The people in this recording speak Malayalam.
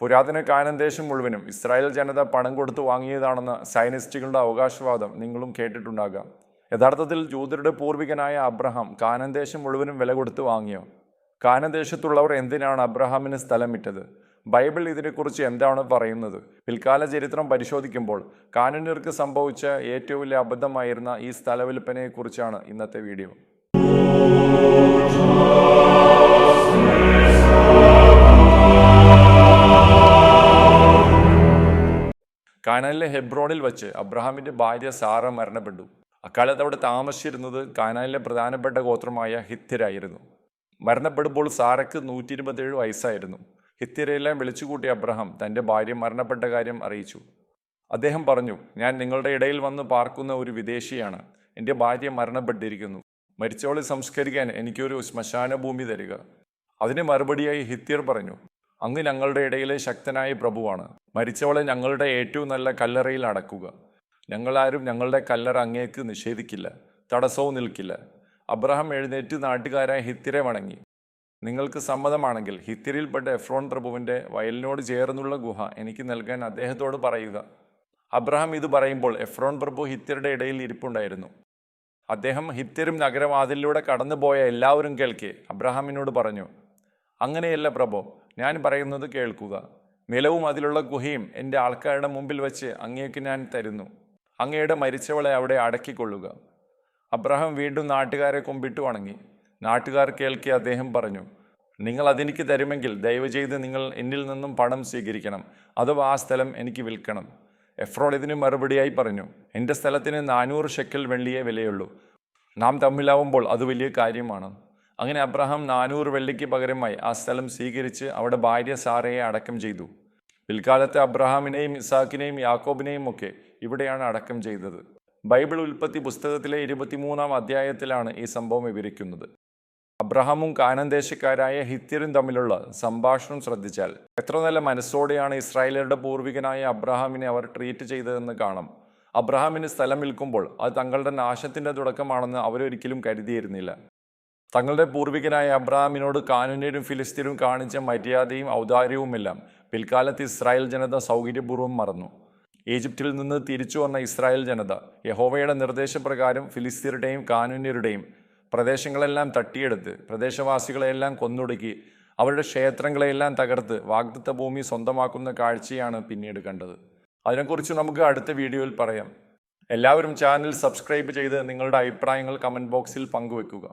പുരാതന കാനൻ ദേശം മുഴുവനും ഇസ്രായേൽ ജനത പണം കൊടുത്ത് വാങ്ങിയതാണെന്ന സയനിസ്റ്റുകളുടെ അവകാശവാദം നിങ്ങളും കേട്ടിട്ടുണ്ടാകാം. യഥാർത്ഥത്തിൽ ജൂതരുടെ പൂർവികനായ അബ്രഹാം കാനൻ ദേശം മുഴുവനും വില കൊടുത്ത് വാങ്ങിയോ? കാനൻ ദേശത്തുള്ളവർ എന്തിനാണ് അബ്രഹാമിന് സ്ഥലം ഇട്ടത് ബൈബിൾ ഇതിനെക്കുറിച്ച് എന്താണ് പറയുന്നത്? പിൽക്കാല ചരിത്രം പരിശോധിക്കുമ്പോൾ കാനന്യർക്ക് സംഭവിച്ച ഏറ്റവും വലിയ അബദ്ധമായിരുന്ന ഈ സ്ഥലവിൽപ്പനയെക്കുറിച്ചാണ് ഇന്നത്തെ വീഡിയോ. കാനാനിലെ ഹെബ്രോണിൽ വച്ച് അബ്രഹാമിന്റെ ഭാര്യ സാറ മരണപ്പെട്ടു. അക്കാലത്ത് അവിടെ താമസിച്ചിരുന്നത് കാനാനിലെ പ്രധാനപ്പെട്ട ഗോത്രമായ ഹിത്യരായിരുന്നു മരണപ്പെടുമ്പോൾ സാറയ്ക്ക് നൂറ്റി ഇരുപത്തേഴ് വയസ്സായിരുന്നു. ഹിത്യരെല്ലാം വിളിച്ചുകൂട്ടി അബ്രഹാം തന്റെ ഭാര്യ മരണപ്പെട്ട കാര്യം അറിയിച്ചു. അദ്ദേഹം പറഞ്ഞു ഞാൻ നിങ്ങളുടെ ഇടയിൽ വന്ന് പാർക്കുന്ന ഒരു വിദേശിയാണ്. എന്റെ ഭാര്യ മരണപ്പെട്ടിരിക്കുന്നു. മരിച്ചവളെ സംസ്കരിക്കാൻ എനിക്കൊരു ശ്മശാന ഭൂമി തരിക. അതിന് മറുപടിയായി ഹിത്യർ പറഞ്ഞു അങ്ങ് ഞങ്ങളുടെ ഇടയിലെ ശക്തനായ പ്രഭുവാണ്. മരിച്ചവളെ ഞങ്ങളുടെ ഏറ്റവും നല്ല കല്ലറയിൽ അടക്കുക. ഞങ്ങളാരും ഞങ്ങളുടെ കല്ലറ അങ്ങേക്ക് നിഷേധിക്കില്ല തടസ്സവും നിൽക്കില്ല. അബ്രഹാം എഴുന്നേറ്റ് നാട്ടുകാരായ ഹിത്തിരെ വണങ്ങി. നിങ്ങൾക്ക് സമ്മതമാണെങ്കിൽ ഹിത്തിരിൽപ്പെട്ട എഫ്രോൺ പ്രഭുവിന്റെ വയലിനോട് ചേർന്നുള്ള ഗുഹ എനിക്ക് നൽകാൻ അദ്ദേഹത്തോട് പറയുക. അബ്രഹാം ഇത് പറയുമ്പോൾ എഫ്രോൺ പ്രഭു ഹിത്യരുടെ ഇടയിൽ ഇരിപ്പുണ്ടായിരുന്നു. അദ്ദേഹം ഹിത്തിരും നഗരവാതിലൂടെ കടന്നുപോയ എല്ലാവരും കേൾക്കെ. അബ്രഹാമിനോട് പറഞ്ഞു അങ്ങനെയല്ല പ്രഭു ഞാൻ പറയുന്നത് കേൾക്കുക. നിലവും അതിലുള്ള ഗുഹയും എന്റെ ആൾക്കാരുടെ മുമ്പിൽ വച്ച് അങ്ങേക്ക് ഞാൻ തരുന്നു. അങ്ങയുടെ മരിച്ചവളെ അവിടെ അടക്കിക്കൊള്ളുക. അബ്രഹാം വീണ്ടും നാട്ടുകാരെ കൊമ്പിട്ട് വണങ്ങി. നാട്ടുകാർ കേൾക്കെ അദ്ദേഹം പറഞ്ഞു നിങ്ങൾ അതെനിക്ക് തരുമെങ്കിൽ ദയവ് ചെയ്ത് നിങ്ങൾ എന്നിൽ നിന്നും പണം സ്വീകരിക്കണം. അഥവാ ആ സ്ഥലം എനിക്ക് വിൽക്കണം. എഫ്രോൾ ഇതിന് മറുപടിയായി പറഞ്ഞു എന്റെ സ്ഥലത്തിന് നാനൂറ് ഷെക്കൽ വെള്ളിയേ വിലയുള്ളൂ. നാം തമ്മിലാവുമ്പോൾ അത് വലിയ കാര്യമാണ്. അങ്ങനെ അബ്രഹാം നാനൂറ് വെള്ളിക്ക് പകരമായി ആ സ്ഥലം സ്വീകരിച്ച് അവിടെ ഭാര്യ സാറയെ അടക്കം ചെയ്തു. പിൽക്കാലത്തെ അബ്രഹാമിനെയും ഇസാക്കിനെയും യാക്കോബിനെയും ഒക്കെ ഇവിടെയാണ് അടക്കം ചെയ്തത്. ബൈബിൾ ഉൽപ്പത്തി പുസ്തകത്തിലെ ഇരുപത്തിമൂന്നാം അധ്യായത്തിലാണ് ഈ സംഭവം വിവരിക്കുന്നത്. അബ്രഹാമും കാനന്ദേശക്കാരായ ഹിത്യരും തമ്മിലുള്ള സംഭാഷണം ശ്രദ്ധിച്ചാൽ എത്ര നല്ല മനസ്സോടെയാണ് ഇസ്രായേലരുടെ പൂർവികനായ അബ്രഹാമിനെ അവർ ട്രീറ്റ് ചെയ്തതെന്ന് കാണാം. അബ്രഹാമിന് സ്ഥലം വിൽക്കുമ്പോൾ അത് തങ്ങളുടെ നാശത്തിന്റെ തുടക്കമാണെന്ന് അവരൊരിക്കലും കരുതിയിരുന്നില്ല. തങ്ങളുടെ പൂർവികനായ അബ്രാമിനോട് കാനുന്യരും ഫിലിസ്തീനും കാണിച്ച മര്യാദയും ഔദാര്യവുമെല്ലാം പിൽക്കാലത്ത് ഇസ്രായേൽ ജനത സൗകര്യപൂർവം മറന്നു. ഈജിപ്തിൽ നിന്ന് തിരിച്ചു വന്ന ഇസ്രായേൽ ജനത യഹോവയുടെ നിർദ്ദേശപ്രകാരം ഫിലിസ്തീരുടെയും കാനുന്യരുടെയും പ്രദേശങ്ങളെല്ലാം തട്ടിയെടുത്ത് പ്രദേശവാസികളെയെല്ലാം കൊന്നൊടുക്കി അവരുടെ ക്ഷേത്രങ്ങളെയെല്ലാം തകർത്ത് വാഗ്ദത്ത ഭൂമി സ്വന്തമാക്കുന്ന കാഴ്ചയാണ് പിന്നീട് കണ്ടത്. അതിനെക്കുറിച്ച് നമുക്ക് അടുത്ത വീഡിയോയിൽ പറയാം. എല്ലാവരും ചാനൽ സബ്സ്ക്രൈബ് ചെയ്ത് നിങ്ങളുടെ അഭിപ്രായങ്ങൾ കമന്റ് ബോക്സിൽ പങ്കുവെക്കുക.